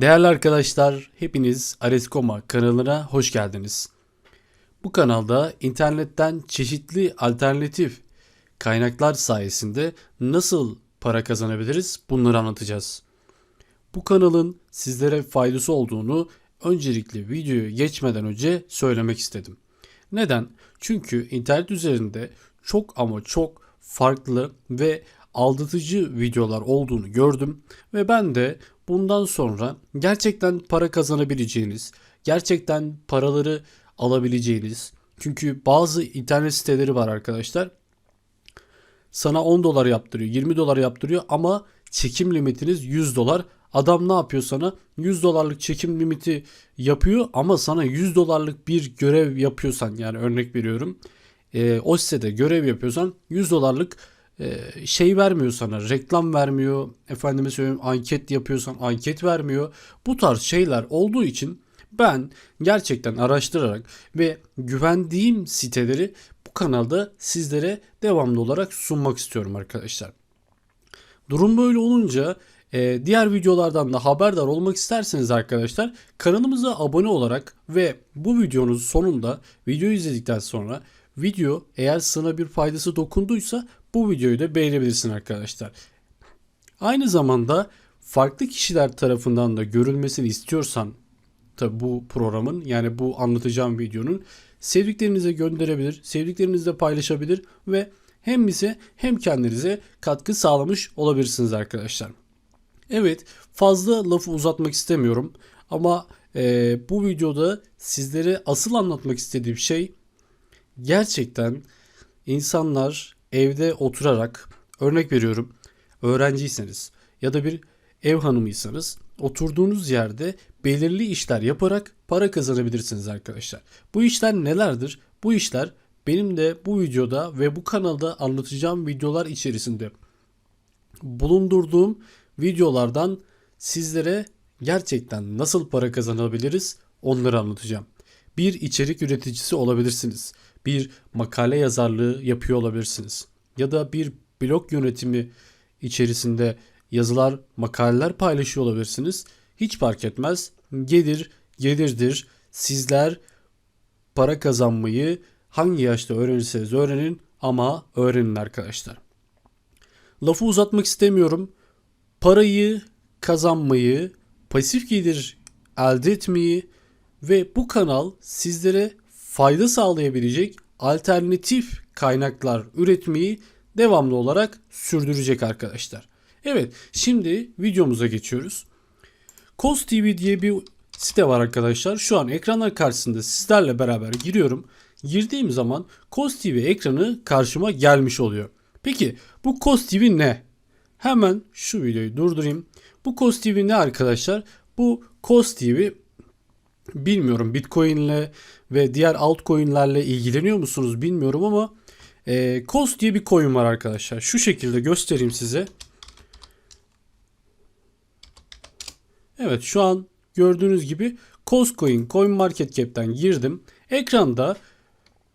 Değerli arkadaşlar, hepiniz Areskoma kanalına hoş geldiniz. Bu kanalda internetten çeşitli alternatif kaynaklar sayesinde nasıl para kazanabiliriz bunları anlatacağız. Bu kanalın sizlere faydası olduğunu öncelikle videoya geçmeden önce söylemek istedim. Neden? Çünkü internet üzerinde çok ama çok farklı ve aldatıcı videolar olduğunu gördüm ve ben de bundan sonra gerçekten para kazanabileceğiniz, gerçekten paraları alabileceğiniz çünkü bazı internet siteleri var arkadaşlar. Sana 10 dolar yaptırıyor, 20 dolar yaptırıyor ama çekim limitiniz 100 dolar. Adam ne yapıyor sana? 100 dolarlık çekim limiti yapıyor ama sana 100 dolarlık bir görev yapıyorsan yani örnek veriyorum. E, o sitede görev yapıyorsan 100 dolarlık şey vermiyor sana. Reklam vermiyor. Efendime söyleyeyim anket yapıyorsan anket vermiyor. Bu tarz şeyler olduğu için ben gerçekten araştırarak ve güvendiğim siteleri bu kanalda sizlere devamlı olarak sunmak istiyorum arkadaşlar. Durum böyle olunca e, diğer videolardan da haberdar olmak isterseniz arkadaşlar kanalımıza abone olarak ve bu videonun sonunda videoyu izledikten sonra video eğer sana bir faydası dokunduysa bu videoyu da beğenebilirsin arkadaşlar. Aynı zamanda farklı kişiler tarafından da görülmesini istiyorsan tabi bu programın yani bu anlatacağım videonun sevdiklerinize gönderebilir, sevdiklerinizle paylaşabilir ve hem bize hem kendinize katkı sağlamış olabilirsiniz arkadaşlar. Evet fazla lafı uzatmak istemiyorum ama e, bu videoda sizlere asıl anlatmak istediğim şey gerçekten insanlar evde oturarak örnek veriyorum öğrenciyseniz ya da bir ev hanımıysanız oturduğunuz yerde belirli işler yaparak para kazanabilirsiniz arkadaşlar. Bu işler nelerdir? Bu işler benim de bu videoda ve bu kanalda anlatacağım videolar içerisinde bulundurduğum videolardan sizlere gerçekten nasıl para kazanabiliriz onları anlatacağım. Bir içerik üreticisi olabilirsiniz. Bir makale yazarlığı yapıyor olabilirsiniz. Ya da bir blog yönetimi içerisinde yazılar, makaleler paylaşıyor olabilirsiniz. Hiç fark etmez. Gelir, gelirdir. Sizler para kazanmayı hangi yaşta öğrenirseniz öğrenin ama öğrenin arkadaşlar. Lafı uzatmak istemiyorum. Parayı kazanmayı, pasif gelir elde etmeyi ve bu kanal sizlere fayda sağlayabilecek alternatif kaynaklar üretmeyi devamlı olarak sürdürecek arkadaşlar. Evet şimdi videomuza geçiyoruz. Koz TV diye bir site var arkadaşlar. Şu an ekranlar karşısında sizlerle beraber giriyorum. Girdiğim zaman Koz TV ekranı karşıma gelmiş oluyor. Peki bu Koz TV ne? Hemen şu videoyu durdurayım. Bu Koz TV ne arkadaşlar? Bu Koz TV bilmiyorum Bitcoin ve diğer altcoin'lerle ilgileniyor musunuz bilmiyorum ama e, Koz diye bir coin var arkadaşlar. Şu şekilde göstereyim size. Evet şu an gördüğünüz gibi Coscoin CoinMarketCap'ten girdim. Ekranda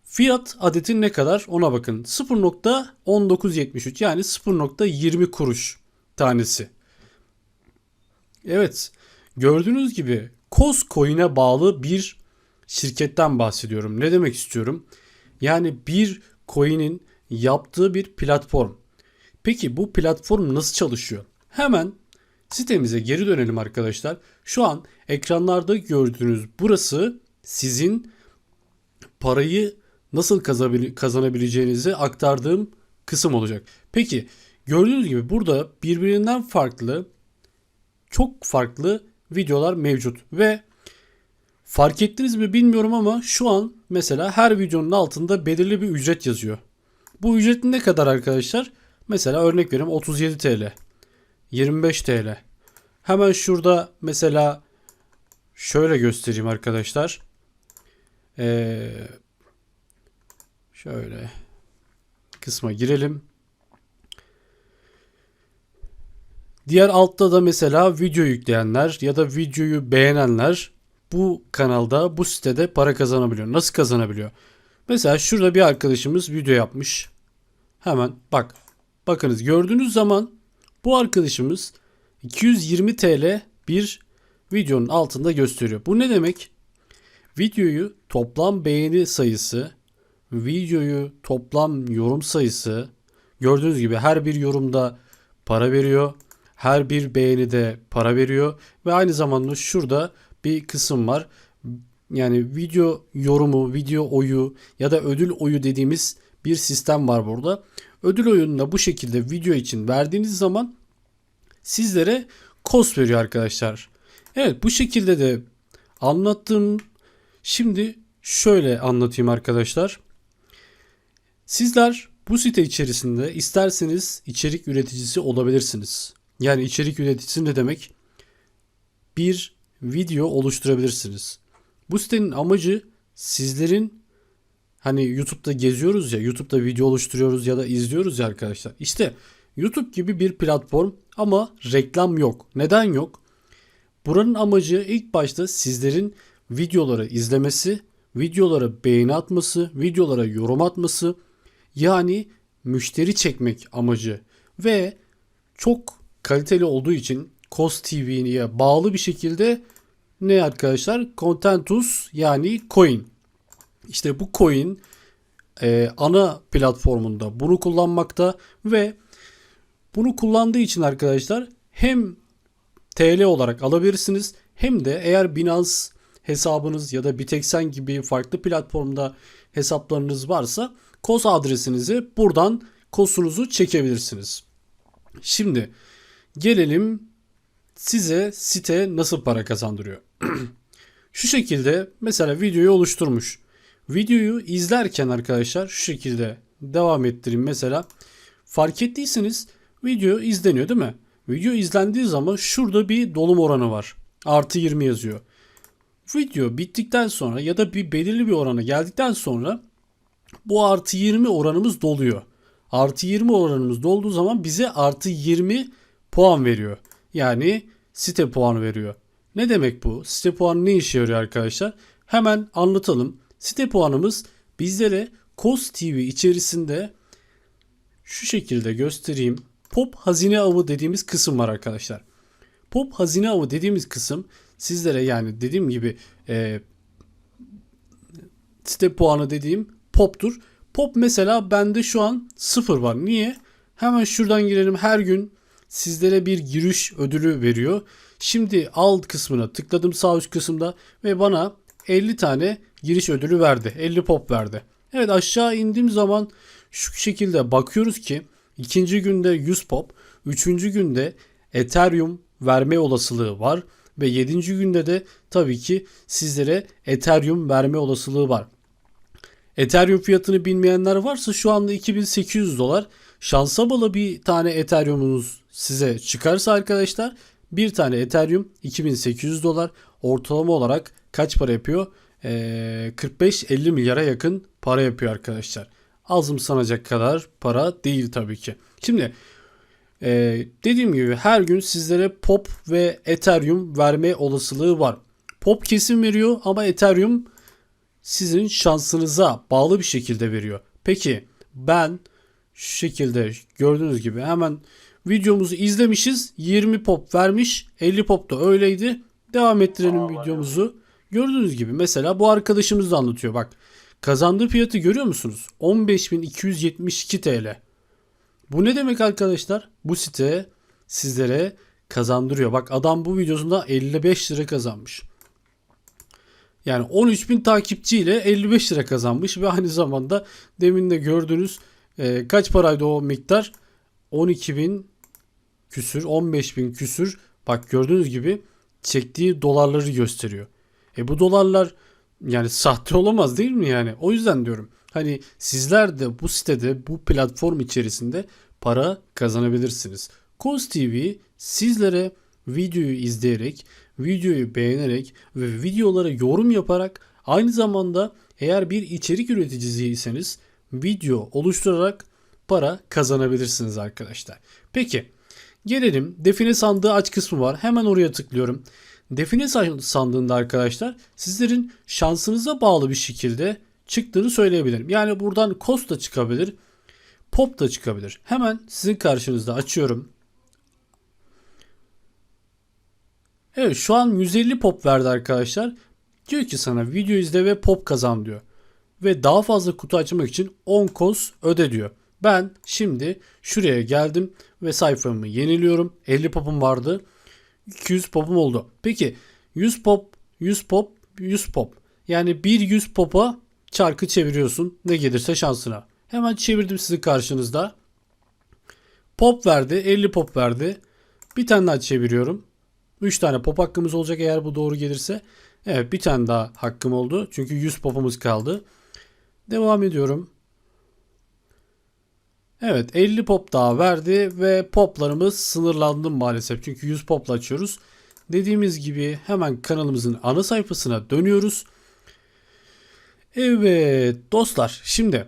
fiyat adeti ne kadar ona bakın. 0.1973 yani 0.20 kuruş tanesi. Evet gördüğünüz gibi Coscoin'e bağlı bir şirketten bahsediyorum. Ne demek istiyorum? Yani bir coin'in yaptığı bir platform. Peki bu platform nasıl çalışıyor? Hemen Sitemize geri dönelim arkadaşlar. Şu an ekranlarda gördüğünüz burası sizin parayı nasıl kazanabileceğinizi aktardığım kısım olacak. Peki gördüğünüz gibi burada birbirinden farklı çok farklı videolar mevcut ve fark ettiniz mi bilmiyorum ama şu an mesela her videonun altında belirli bir ücret yazıyor. Bu ücret ne kadar arkadaşlar? Mesela örnek vereyim 37 TL. 25 TL. Hemen şurada mesela şöyle göstereyim arkadaşlar. Ee, şöyle kısma girelim. Diğer altta da mesela video yükleyenler ya da videoyu beğenenler bu kanalda bu sitede para kazanabiliyor. Nasıl kazanabiliyor? Mesela şurada bir arkadaşımız video yapmış. Hemen bak. Bakınız gördüğünüz zaman bu arkadaşımız 220 TL bir videonun altında gösteriyor. Bu ne demek? Videoyu toplam beğeni sayısı, videoyu toplam yorum sayısı gördüğünüz gibi her bir yorumda para veriyor. Her bir beğenide para veriyor ve aynı zamanda şurada bir kısım var. Yani video yorumu, video oyu ya da ödül oyu dediğimiz bir sistem var burada. Ödül oyununda bu şekilde video için verdiğiniz zaman sizlere cost veriyor arkadaşlar. Evet bu şekilde de anlattığım şimdi şöyle anlatayım arkadaşlar. Sizler bu site içerisinde isterseniz içerik üreticisi olabilirsiniz. Yani içerik üreticisi ne demek? Bir video oluşturabilirsiniz. Bu sitenin amacı sizlerin hani YouTube'da geziyoruz ya, YouTube'da video oluşturuyoruz ya da izliyoruz ya arkadaşlar. İşte YouTube gibi bir platform ama reklam yok. Neden yok? Buranın amacı ilk başta sizlerin videoları izlemesi, videolara beğeni atması, videolara yorum atması, yani müşteri çekmek amacı ve çok kaliteli olduğu için Kos TV'ye bağlı bir şekilde ne arkadaşlar? Contentus yani coin. İşte bu coin e, ana platformunda bunu kullanmakta ve bunu kullandığı için arkadaşlar hem TL olarak alabilirsiniz hem de eğer Binance hesabınız ya da Bitexen gibi farklı platformda hesaplarınız varsa KOS adresinizi buradan KOS'unuzu çekebilirsiniz. Şimdi gelelim size site nasıl para kazandırıyor. şu şekilde mesela videoyu oluşturmuş. Videoyu izlerken arkadaşlar şu şekilde devam ettireyim mesela. Fark ettiyseniz video izleniyor değil mi? Video izlendiği zaman şurada bir dolum oranı var. Artı 20 yazıyor. Video bittikten sonra ya da bir belirli bir orana geldikten sonra bu artı 20 oranımız doluyor. Artı 20 oranımız dolduğu zaman bize artı 20 puan veriyor. Yani site puanı veriyor. Ne demek bu? Site puanı ne işe yarıyor arkadaşlar? Hemen anlatalım. Site puanımız bizlere Kos TV içerisinde şu şekilde göstereyim. Pop hazine avı dediğimiz kısım var arkadaşlar. Pop hazine avı dediğimiz kısım sizlere yani dediğim gibi e, site puanı dediğim pop'tur. Pop mesela bende şu an sıfır var. Niye? Hemen şuradan girelim. Her gün sizlere bir giriş ödülü veriyor. Şimdi alt kısmına tıkladım sağ üst kısımda ve bana 50 tane giriş ödülü verdi. 50 pop verdi. Evet aşağı indiğim zaman şu şekilde bakıyoruz ki ikinci günde 100 pop, üçüncü günde Ethereum verme olasılığı var ve yedinci günde de tabii ki sizlere Ethereum verme olasılığı var. Ethereum fiyatını bilmeyenler varsa şu anda 2800 dolar. Şansa bağlı bir tane Ethereum'unuz size çıkarsa arkadaşlar bir tane Ethereum 2800 dolar ortalama olarak kaç para yapıyor? Ee, 45-50 milyara yakın para yapıyor arkadaşlar. Azım sanacak kadar para değil tabii ki. Şimdi e, dediğim gibi her gün sizlere POP ve Ethereum verme olasılığı var. POP kesin veriyor ama Ethereum sizin şansınıza bağlı bir şekilde veriyor. Peki ben şu şekilde gördüğünüz gibi hemen videomuzu izlemişiz. 20 pop vermiş. 50 pop da öyleydi. Devam ettirelim Aa, videomuzu. Gördüğünüz gibi mesela bu arkadaşımız da anlatıyor. Bak kazandığı fiyatı görüyor musunuz? 15.272 TL. Bu ne demek arkadaşlar? Bu site sizlere kazandırıyor. Bak adam bu videosunda 55 lira kazanmış. Yani 13.000 takipçiyle 55 lira kazanmış ve aynı zamanda demin de gördüğünüz e, kaç paraydı o miktar? 12.000 küsür, 15.000 küsür. Bak gördüğünüz gibi çektiği dolarları gösteriyor. E bu dolarlar yani sahte olamaz değil mi yani? O yüzden diyorum. Hani sizler de bu sitede, bu platform içerisinde para kazanabilirsiniz. Koz TV sizlere videoyu izleyerek, videoyu beğenerek ve videolara yorum yaparak aynı zamanda eğer bir içerik üreticisiyseniz video oluşturarak para kazanabilirsiniz arkadaşlar. Peki gelelim define sandığı aç kısmı var. Hemen oraya tıklıyorum. Define sandığında arkadaşlar sizlerin şansınıza bağlı bir şekilde çıktığını söyleyebilirim. Yani buradan cost da çıkabilir, pop da çıkabilir. Hemen sizin karşınızda açıyorum. Evet şu an 150 pop verdi arkadaşlar. Diyor ki sana video izle ve pop kazan diyor. Ve daha fazla kutu açmak için 10 kos öde diyor. Ben şimdi şuraya geldim ve sayfamı yeniliyorum. 50 popum vardı. 200 popum oldu. Peki 100 pop, 100 pop, 100 pop. Yani bir 100 popa çarkı çeviriyorsun. Ne gelirse şansına. Hemen çevirdim sizin karşınızda. Pop verdi. 50 pop verdi. Bir tane daha çeviriyorum. 3 tane pop hakkımız olacak eğer bu doğru gelirse. Evet bir tane daha hakkım oldu. Çünkü 100 popumuz kaldı. Devam ediyorum. Evet 50 pop daha verdi ve poplarımız sınırlandı maalesef. Çünkü 100 popla açıyoruz. Dediğimiz gibi hemen kanalımızın ana sayfasına dönüyoruz. Evet dostlar şimdi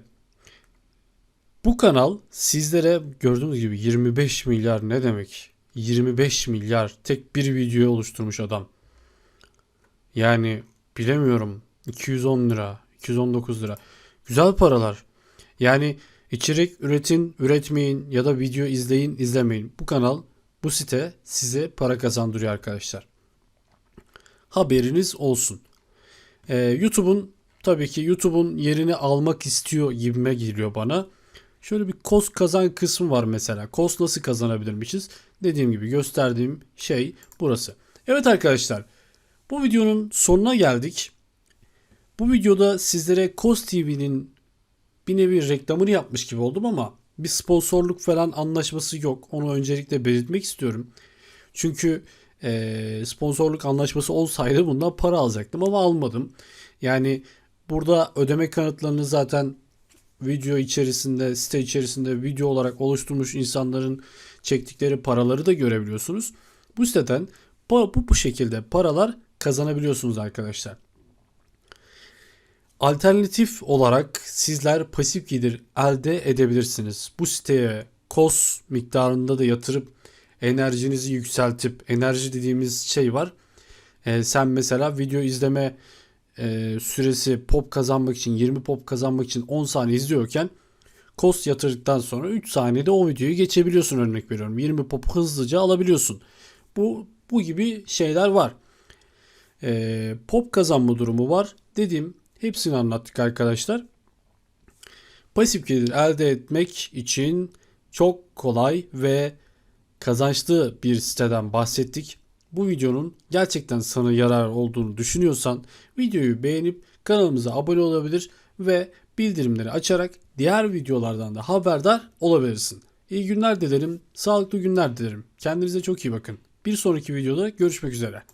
bu kanal sizlere gördüğünüz gibi 25 milyar ne demek? 25 milyar tek bir videoya oluşturmuş adam. Yani bilemiyorum 210 lira, 219 lira. Güzel paralar. Yani içerik üretin, üretmeyin ya da video izleyin, izlemeyin. Bu kanal, bu site size para kazandırıyor arkadaşlar. Haberiniz olsun. Ee, YouTube'un tabii ki YouTube'un yerini almak istiyor gibime geliyor bana. Şöyle bir kos kazan kısmı var mesela. Kos nasıl kazanabilirmişiz? Dediğim gibi gösterdiğim şey burası. Evet arkadaşlar. Bu videonun sonuna geldik. Bu videoda sizlere Kos TV'nin bir nevi reklamını yapmış gibi oldum ama bir sponsorluk falan anlaşması yok. Onu öncelikle belirtmek istiyorum. Çünkü sponsorluk anlaşması olsaydı bundan para alacaktım ama almadım. Yani burada ödeme kanıtlarını zaten video içerisinde, site içerisinde video olarak oluşturmuş insanların çektikleri paraları da görebiliyorsunuz. Bu siteden bu, bu, şekilde paralar kazanabiliyorsunuz arkadaşlar. Alternatif olarak sizler pasif gelir elde edebilirsiniz. Bu siteye kos miktarında da yatırıp enerjinizi yükseltip enerji dediğimiz şey var. Ee, sen mesela video izleme e, süresi pop kazanmak için 20 pop kazanmak için 10 saniye izliyorken kos yatırdıktan sonra 3 saniyede o videoyu geçebiliyorsun örnek veriyorum. 20 pop hızlıca alabiliyorsun. Bu bu gibi şeyler var. Ee, pop kazanma durumu var. Dediğim hepsini anlattık arkadaşlar. Pasif gelir elde etmek için çok kolay ve kazançlı bir siteden bahsettik. Bu videonun gerçekten sana yarar olduğunu düşünüyorsan videoyu beğenip kanalımıza abone olabilir ve bildirimleri açarak diğer videolardan da haberdar olabilirsin. İyi günler dilerim, sağlıklı günler dilerim. Kendinize çok iyi bakın. Bir sonraki videoda görüşmek üzere.